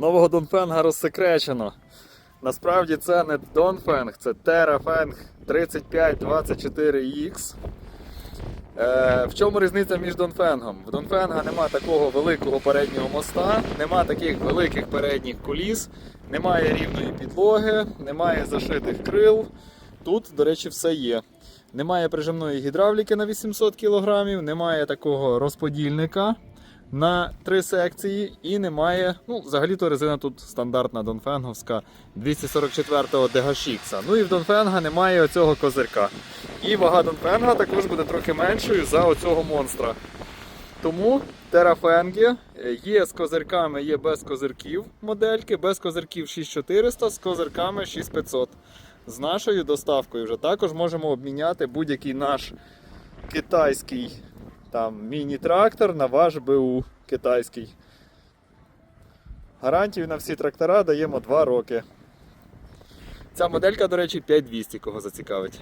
Нового Донфенга розсекречено. Насправді це не Донфенг, це Terrafeng 3524X. Е, в чому різниця між Донфенгом? В Донфенга нема такого великого переднього моста, нема таких великих передніх коліс, немає рівної підлоги, немає зашитих крил. Тут, до речі, все є. Немає прижимної гідравліки на 800 кг, немає такого розподільника на три секції і немає. Ну, взагалі-то резина тут стандартна Донфенговська 244-го DHX. Ну і в Донфенга немає оцього козирка. І вага Донфенга також буде трохи меншою за оцього монстра. Тому терафенги є з козирками, є без козирків модельки, без козирків 6400, з козирками 6500. З нашою доставкою вже також можемо обміняти будь-який наш китайський там міні-трактор на ваш БУ китайський. Гарантію на всі трактора даємо 2 роки. Ця моделька, до речі, 5200, кого зацікавить.